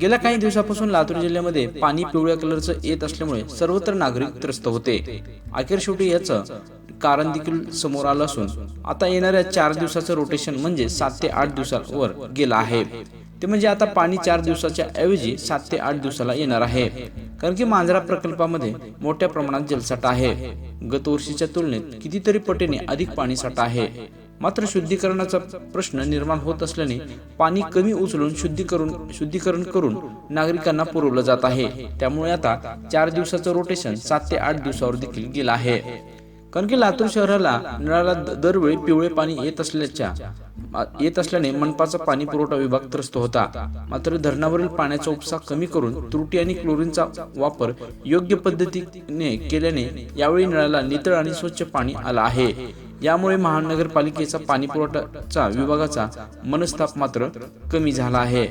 गेल्या काही दिवसापासून लातूर जिल्ह्यामध्ये पाणी पिवळ्या कलरचं येत असल्यामुळे सर्वत्र नागरिक त्रस्त होते. अखेर शेवटी याचं कारण देखील समोर आलं असून आता येणाऱ्या चार दिवसाचं रोटेशन म्हणजे सात ते आठ दिवसावर गेलं आहे. ते म्हणजे आता पाणी चार दिवसाच्या ऐवजी सात ते आठ दिवसाला येणार आहे. कारण की मांजरा प्रकल्पामध्ये मोठ्या प्रमाणात जलसाठा आहे. गतवर्षीच्या तुलनेत कितीतरी पटीने अधिक पाणी साठा आहे. मात्र शुद्धीकरणाचा प्रश्न निर्माण होत असल्याने पाणी कमी उचलून शुद्धीकरण शुद्धीकरण करून नागरिकांना पुरवलं जात आहे. त्यामुळे आता चार दिवसाचं रोटेशन सात ते आठ दिवसावर देखील गेलं आहे. कारण की लातूर शहराला नळाला दरवेळी पिवळे पाणी येत असल्याच्या येत असल्याने मनपाचा पाणी पुरवठा विभाग त्रस्त होता. मात्र धरणावरील पाण्याचा उपसा कमी करून त्रुटी आणि क्लोरीनचा वापर योग्य पद्धतीने केल्याने यावेळी नळाला नितळ आणि स्वच्छ पाणी आलं आहे. यामुळे महानगरपालिकेचा पाणी पुरवठाचा विभागाचा मनस्ताप मात्र कमी झाला आहे.